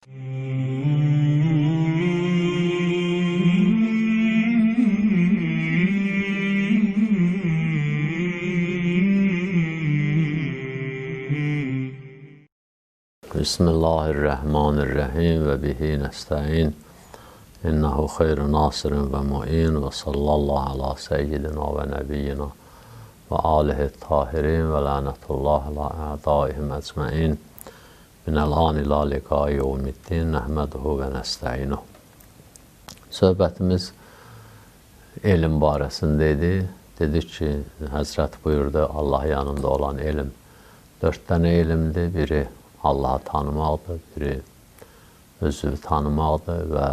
بسم الله الرحمن الرحيم وبه نستعين إنه خير ناصر ومعين وصلى الله على سيدنا ونبينا وآله الطاهرين ولعنة الله على أعدائهم أجمعين əcməin. Minəl-an ila liqai yevmiddin nəhməduhu və nəstəinuhu. Söhbətimiz elm barəsində idi. Dedik ki, Həzrət buyurdu, Allah yanında olan elm dörd dənə elmdir. Biri Allahı tanımaqdır, biri özünü tanımaqdır və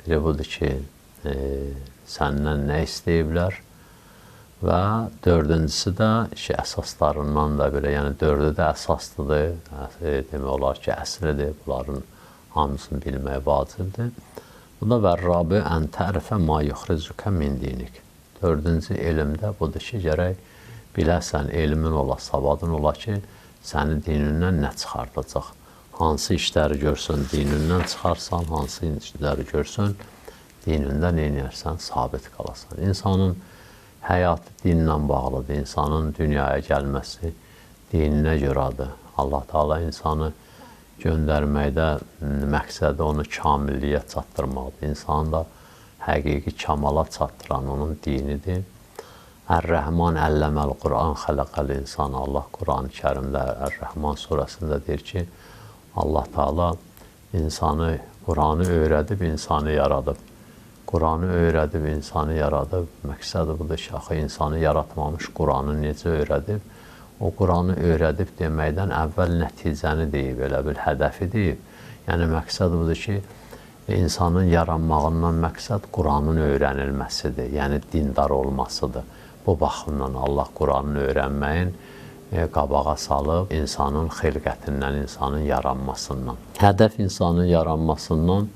biri budur ki, e, səndən nə istəyiblər və dördüncüsü də ki, əsaslarından da belə, yəni dördü də əsaslıdır, demək olar ki, əslidir, bunların hamısını bilmək vacibdir. Bu da vərrabi ən tərifə ma yuxrizuka min dinik. Dördüncü elmdə budur ki, gərək biləsən, elmin ola, savadın ola ki, səni dinindən nə çıxardacaq? Hansı işləri görsən, dinindən çıxarsan, hansı işləri görsən, dinində neynəyərsən, sabit qalasan. İnsanın həyatı dinlə bağlıdır, insanın dünyaya gəlməsi dininə görədir. Allah Taala insanı göndərməkdə məqsədi onu kamilliyə çatdırmaqdır. İnsanı da həqiqi kamala çatdıran onun dinidir. Ər-Rəhman əlləməl Quran xələqəl insan. Allah Quran-ı Kərimdə Ər-Rəhman surəsində deyir ki, Allah Taala insanı Quranı öyrədib insanı yaradıb. Quranı öyrədib insanı yaradıb. Məqsədi budur ki, axı insanı yaratmamış Quranı necə öyrədib? O Quranı öyrədib deməkdən əvvəl nəticəni deyib, elə bil hədəfi deyib. Yəni məqsəd budur ki, insanın yaranmağından məqsəd Quranın öyrənilməsidir, yəni dindar olmasıdır. Bu baxımdan Allah Quranını öyrənməyin e, qabağa salıb insanın xilqətindən, insanın yaranmasından. Hədəf insanın yaranmasından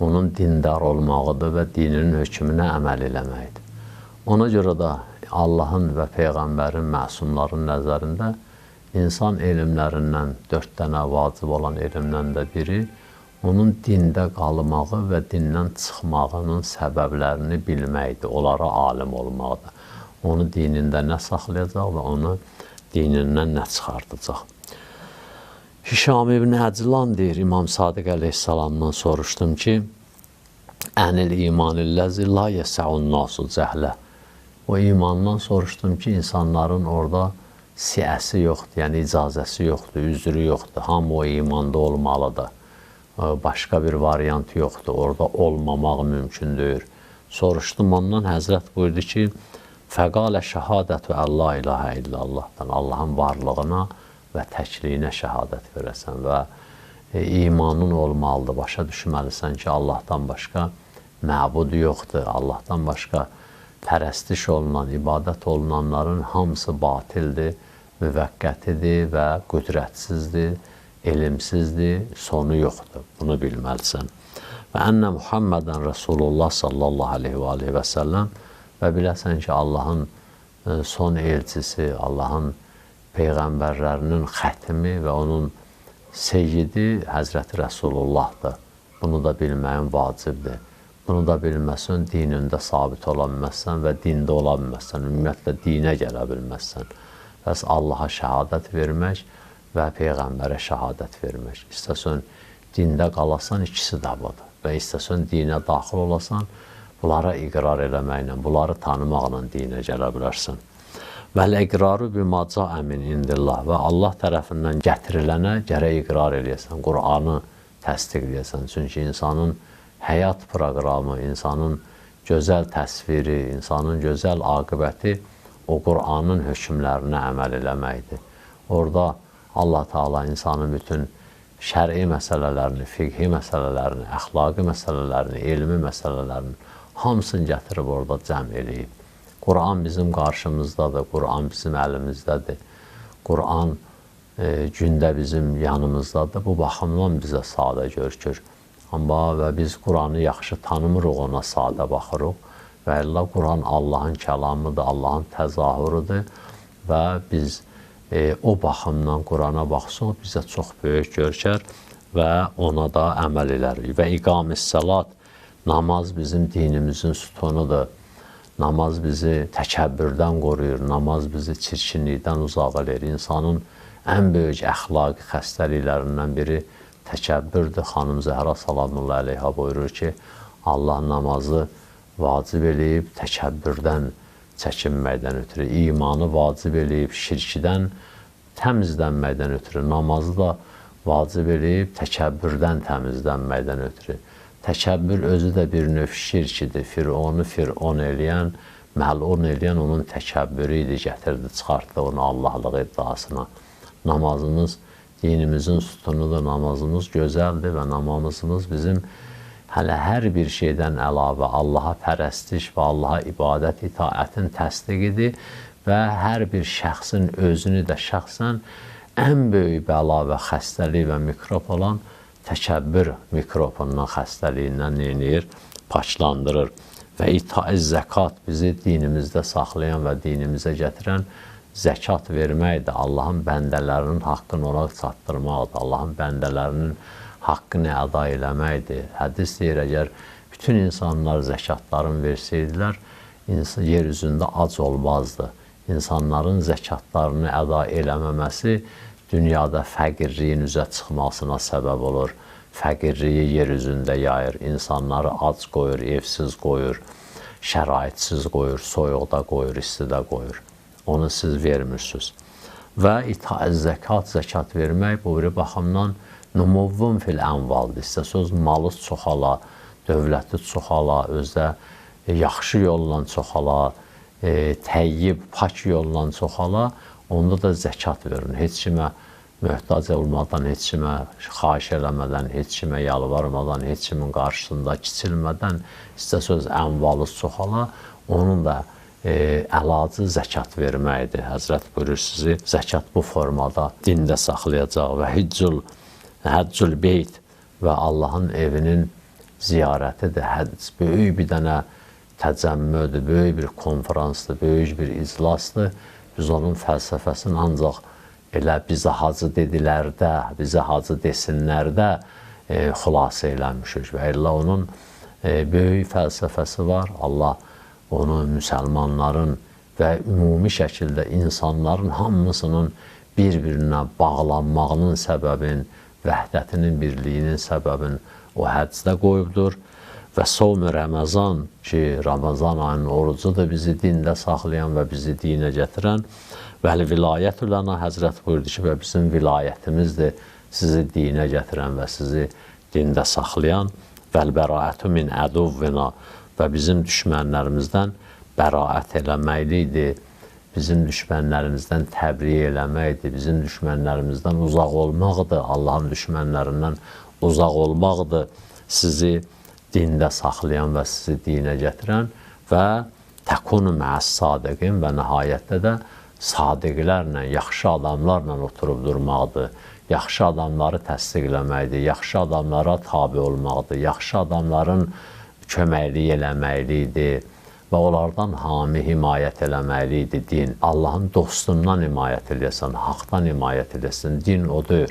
onun dindar olmağıdır və dininin hökmünə əməl eləməkdir. Ona görə də Allahın və Peyğəmbərin, məsumların nəzərində insan elmlərindən dörd dənə vacib olan elmdən də biri onun dində qalmağı və dindən çıxmağının səbəblərini bilməkdir, onlara alim olmaqdır onu dinində nə saxlayacaq və onu dinindən nə çıxardacaq. Hişam ibn Həclan deyir, İmam Sadiq əleyhissalamdan soruşdum ki, Ənil imanilləzi la yəsəun nasu cəhlə. O imandan soruşdum ki, insanların orada siyəsi yoxdur, yəni icazəsi yoxdur, üzrü yoxdur. Hamı o imanda olmalıdır. Başqa bir variant yoxdur, orada olmamaq mümkündür. Soruşdum ondan, Həzrət buyurdu ki, Fəqalə şəhadətü əllə ilahə illallahdan Allahın varlığına və təkliyinə şəhadət verəsən və e, imanın olmalıdır. Başa düşməlisən ki, Allahdan başqa məbud yoxdur. Allahdan başqa pərəstiş olunan, ibadət olunanların hamısı batildir, müvəqqətidir və qüdrətsizdir, elmsizdir, sonu yoxdur. Bunu bilməlisən. Və ənnə Muhammədən Rasulullah sallallahu aleyhi və aleyhi və səlləm və biləsən ki, Allahın e, son elçisi, Allahın peyğəmbərlərinin xətimi və onun seyyidi Həzrəti Rəsulullahdır. Bunu da bilməyin vacibdir. Bunu da bilməsən, dinində sabit ola bilməzsən və dində ola bilməzsən, ümumiyyətlə dinə gələ bilməzsən. Bəs Allaha şəhadət vermək və Peyğəmbərə şəhadət vermək. İstəsən dində qalasan, ikisi də budur. Və istəsən dinə daxil olasan, Bunlara iqrar eləməklə, bunları tanımaqla dinə gələ bilərsən. Vəl iqraru bima cəə min indillah və Allah tərəfindən gətirilənə gərək iqrar eləyəsən, Qur'anı təsdiqləyəsən. Çünki insanın həyat proqramı, insanın gözəl təsviri, insanın gözəl aqibəti o Qur'anın hökmlərinə əməl eləməkdir. Orada Allah Taala insanın bütün şər'i məsələlərini, fiqhi məsələlərini, əxlaqi məsələlərini, elmi məsələlərini hamısını gətirib orada cəm eləyib. Quran bizim qarşımızdadır, Quran bizim əlimizdədir. Quran e, gündə bizim yanımızdadır. Bu baxımdan bizə sadə görükür. Amma və biz Quranı yaxşı tanımırıq, ona sadə baxırıq. Və illa Quran Allahın kəlamıdır, Allahın təzahürüdür və biz e, o baxımdan Qurana baxsaq bizə çox böyük görkər və ona da əməl elərik. Və iqamis salat namaz bizim dinimizin sütunudur. Namaz bizi təkəbbürdən qoruyur, namaz bizi çirkinlikdən uzaq eləyir. İnsanın ən böyük əxlaqi xəstəliklərindən biri təkəbbürdür. Xanım Zəhra salamullah əleyha buyurur ki, Allah namazı vacib eləyib təkəbbürdən çəkinməkdən ötürü, imanı vacib eləyib şirkdən təmizlənməkdən ötürü, namazı da vacib eləyib təkəbbürdən təmizlənməkdən ötürü. Təkəbbür özü də bir növ şirkidir. Fironu firon eləyən, məlun eləyən onun təkəbbürü idi, gətirdi, çıxartdı onu Allahlıq iddiasına. Namazımız dinimizin sütunudur, namazımız gözəldir və namazımız bizim hələ hər bir şeydən əlavə Allaha pərəstiş və Allaha ibadət itaətin təsdiqidir və hər bir şəxsin özünü də şəxsən ən böyük bəla və xəstəlik və mikrob olan təkəbbür mikrobundan, xəstəliyindən neynir? Paçlandırır. Və itaiz zəkat bizi dinimizdə saxlayan və dinimizə gətirən zəkat verməkdir. Allahın bəndələrinin haqqını ona çatdırmaqdır. Allahın bəndələrinin haqqını əda eləməkdir. Hədis deyir, əgər bütün insanlar zəkatlarını versəydilər, insan yer üzündə ac olmazdı. İnsanların zəkatlarını əda eləməməsi dünyada fəqirliyin üzə çıxmasına səbəb olur. Fəqirliyi yer üzündə yayır, insanları ac qoyur, evsiz qoyur, şəraitsiz qoyur, soyuqda qoyur, istidə qoyur. Onu siz vermirsiniz. Və itaət zəkat, zəkat vermək bu bir baxımdan numuvvun fil ənvaldır. İstəsəz malı çoxala, dövləti çoxala, özdə yaxşı yolla çoxala, e, təyyib, pak yolla çoxala, onda da zəkat verin. Heç kimə möhtac olmadan, heç kimə xahiş eləmədən, heç kimə yalvarmadan, heç kimin qarşısında kiçilmədən istəsəz əmvalı çoxala, onun da e, əlacı zəkat verməkdir. Həzrət buyurur sizi zəkat bu formada dində saxlayacaq və hiccul həccül beyt və Allahın evinin ziyarətidir. Həcc böyük bir dənə təcəmmüdür, böyük bir konfransdır, böyük bir iclasdır biz onun fəlsəfəsini ancaq elə bizə hacı dedilərdə, bizə hacı desinlərdə e, xülasə eləmişik və elə onun e, böyük fəlsəfəsi var. Allah onu müsəlmanların və ümumi şəkildə insanların hamısının bir-birinə bağlanmağının səbəbin, vəhdətinin birliyinin səbəbin o həccdə qoyubdur və sovm Ramazan ki, Ramazan ayının orucudur bizi dində saxlayan və bizi dinə gətirən vəli vilayət ulana Həzrət buyurdu ki, və bizim vilayətimizdir sizi dinə gətirən və sizi dində saxlayan vəl bəraətu min əduvvina və bizim düşmənlərimizdən bəraət eləməklidir. Bizim düşmənlərimizdən təbriyə eləməkdir, bizim düşmənlərimizdən uzaq olmaqdır, Allahın düşmənlərindən uzaq olmaqdır. Sizi dində saxlayan və sizi dinə gətirən və təkunu məəs sadiqin və nəhayətdə də sadiqlərlə, yaxşı adamlarla oturub durmaqdır. Yaxşı adamları təsdiqləməkdir, yaxşı adamlara tabi olmaqdır, yaxşı adamların köməkliyi eləməklidir və onlardan hami himayət eləməklidir din. Allahın dostundan himayət eləyəsən, haqdan himayət eləyəsən, din odur.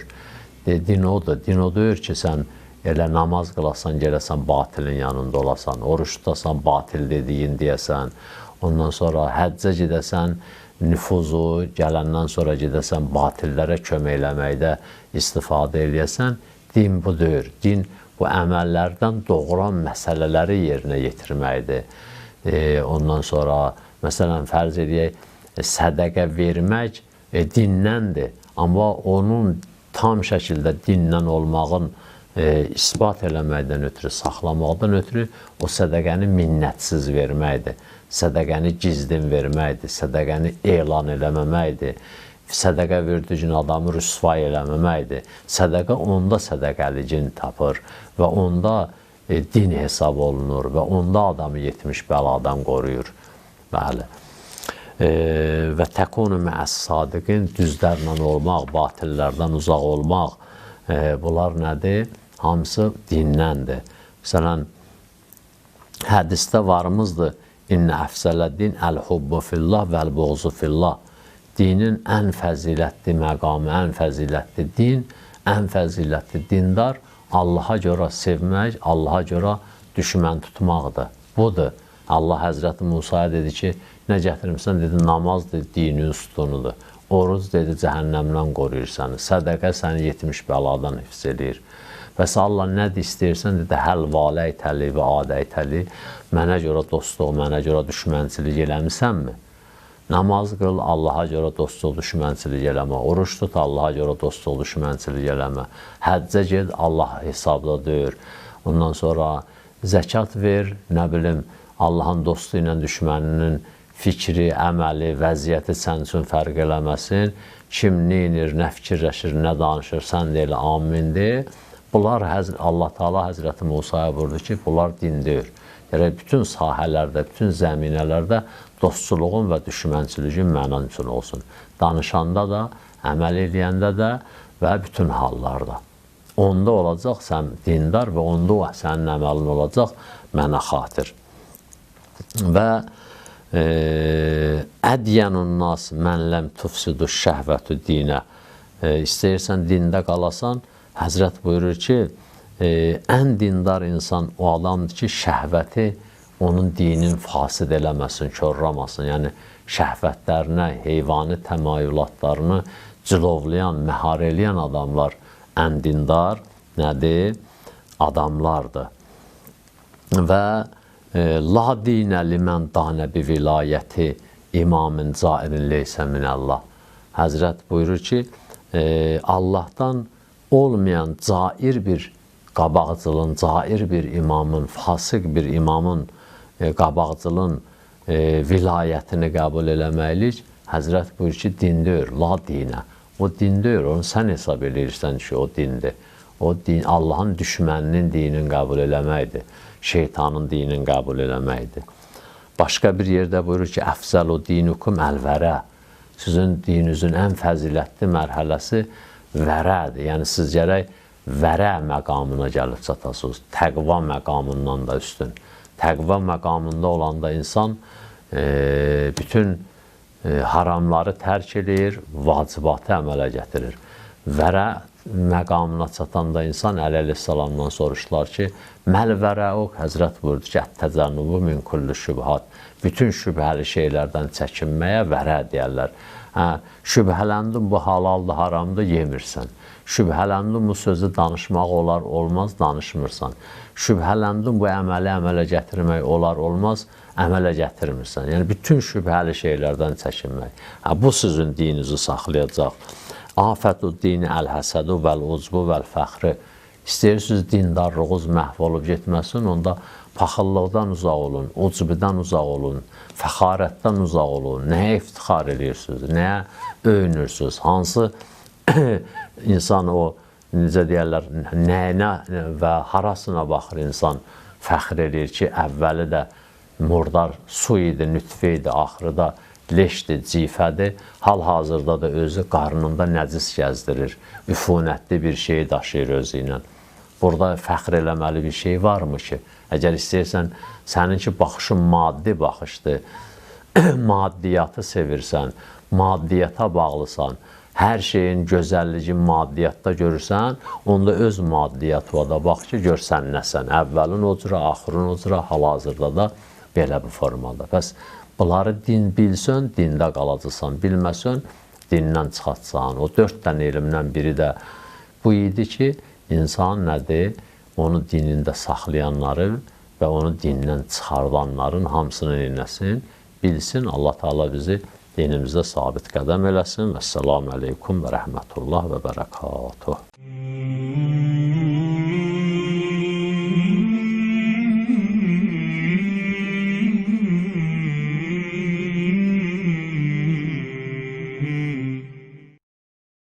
Din odur, din odur ki, sən elə namaz qılasan, gələsən batilin yanında olasan, oruç tutasan, batil dediyin deyəsən, ondan sonra həccə gedəsən, nüfuzu gələndən sonra gedəsən, batillərə kömək eləməkdə istifadə eləyəsən, din budur. Din bu əməllərdən doğuran məsələləri yerinə yetirməkdir. E, ondan sonra, məsələn, fərz edək, sədəqə vermək e, dinnəndir. Amma onun tam şəkildə dindən olmağın e, isbat eləməkdən ötürü, saxlamaqdan ötürü o sədəqəni minnətsiz verməkdir. Sədəqəni gizlin verməkdir, sədəqəni elan eləməməkdir. Sədəqə verdiyin adamı rüsvay eləməməkdir. Sədəqə onda sədəqəlicin tapır və onda e, din hesab olunur və onda adamı 70 bəladan qoruyur. Bəli. E, və təkunu məəs sadiqin düzlərlə olmaq, batillərdən uzaq olmaq, e, bunlar nədir? Hamısı dindən,dir. Məsələn, hədisdə varımızdır, İnnə əfsələddin əl-hubbu fillah vəl-buğzu fillah. Dinin ən fəzilətli məqamı, ən fəzilətli din ən fəzilətli dindar Allaha görə sevmək, Allaha görə düşmən tutmaqdır. Budur. Allah Həzrəti Musaya dedi ki, nə gətirmisən? Dedi, namaz dedi, dinin sütunudur. Oruz dedi, cəhənnəmdən qoruyur səni. Sədəqə səni 70 bəladan hifz edir. Bəs Allah nə istəyirsən, dedi, həl valə itəli və adə itəli, mənə görə dostluq, mənə görə düşmənçilik eləmisənmi? Namaz qıl, Allaha görə dostluq, düşmənçilik eləmə. Oruç tut, Allaha görə dostluq, düşmənçilik eləmə. Həccə ged, Allah hesabda deyir. Ondan sonra zəkat ver, nə bilim, Allahın dostu ilə düşməninin fikri, əməli, vəziyyəti sən üçün fərq eləməsin. Kim neyinir, nə fikirləşir, nə danışır, sən də elə amindir. Bunlar Allah Taala Həzrəti Musaya buyurdu ki, bunlar dindir. Yəni bütün sahələrdə, bütün zəminələrdə dostçuluğun və düşmənçiliyin üçün olsun. Danışanda da, əməl edəndə də və bütün hallarda. Onda olacaq sən dindar və onda sənin əməlin olacaq mənə xatir. Və e, ədyənun nas mən ləm tufsidu şəhvətü dinə. E, istəyirsən dində qalasan, Həzrət buyurur ki, e, ən dindar insan o adamdır ki, şəhvəti onun dinin fasid eləməsin, körramasın. Yəni şəhvətlərinə, heyvani təmayülatlarını cilovlayan, məhar eləyən adamlar ən dindar nədir? Adamlardır. Və e, la dinə limən danə bi vilayəti imamın zairin leysə minəllah. Həzrət buyurur ki, e, Allahdan olmayan cair bir qabaqcılın, cair bir imamın, fasıq bir imamın e, qabaqcılın e, vilayətini qəbul eləməklik Həzrət buyurur ki, dindir, la dinə. O dindir, onu sən hesab edirsən ki, o dindir. O din Allahın düşməninin dinini qəbul eləməkdir. Şeytanın dinini qəbul eləməkdir. Başqa bir yerdə buyurur ki, əfzəlu dinukum əlvərə. Sizin dininizin ən fəzilətli mərhələsi vərədir. Yəni siz gərək vərə məqamına gəlib çatasınız. Təqva məqamından da üstün. Təqva məqamında olanda insan e, bütün e, haramları tərk edir, vacibatı əmələ gətirir. Vərə məqamına çatanda insan Əli əleyhissalamdan soruşdular ki, məl vərəuq Həzrət buyurdu ki, ət-təcənnubu min kulli şübhat. Bütün şübhəli şeylərdən çəkinməyə vərə deyərlər. Hə, şübhələndin bu halaldır, haramdır, yemirsən. Şübhələndin bu sözü danışmaq olar, olmaz, danışmırsan. Şübhələndin bu əməli əmələ gətirmək olar, olmaz, əmələ gətirmirsən. Yəni bütün şübhəli şeylərdən çəkinmək. Hə, bu sizin dininizi saxlayacaq. Afətu dini əl-həsədu vəl-ucbu vəl-fəxri. İstəyirsiniz dindarlığınız məhv olub getməsin, onda paxıllıqdan uzaq olun, ucbidən uzaq olun, fəxarətdən uzaq olun. Nəyə iftixar edirsiniz, nəyə öyünürsünüz, hansı insan o, necə deyərlər, nəyinə və harasına baxır insan fəxr edir ki, əvvəli də murdar su idi, nütfə idi, axırı da leşdir, cifədir, hal-hazırda da özü qarnında nəcis gəzdirir, üfunətli bir şey daşıyır özü ilə. Burada fəxr eləməli bir şey varmı ki, əgər istəyirsən, səninki baxışın maddi baxışdır, maddiyyatı sevirsən, maddiyyata bağlısan, hər şeyin gözəlliyi maddiyyatda görürsən, onda öz maddiyyatına da bax ki, görsən nəsən. Əvvəlin o cürə, axırın o cürə, hal-hazırda da belə bir formada. Bəs Bunları din bilsən, dində qalacaqsan. Bilməsən, dindən çıxacaqsan. O dörd dənə elmdən biri də bu idi ki, insan nədir? Onu dinində saxlayanları və onu dindən çıxardanların hamısını eləsin, bilsin. Allah Taala bizi dinimizdə sabit qədəm eləsin. Və səlamu aleykum və rəhmətullah və bərəkatuh.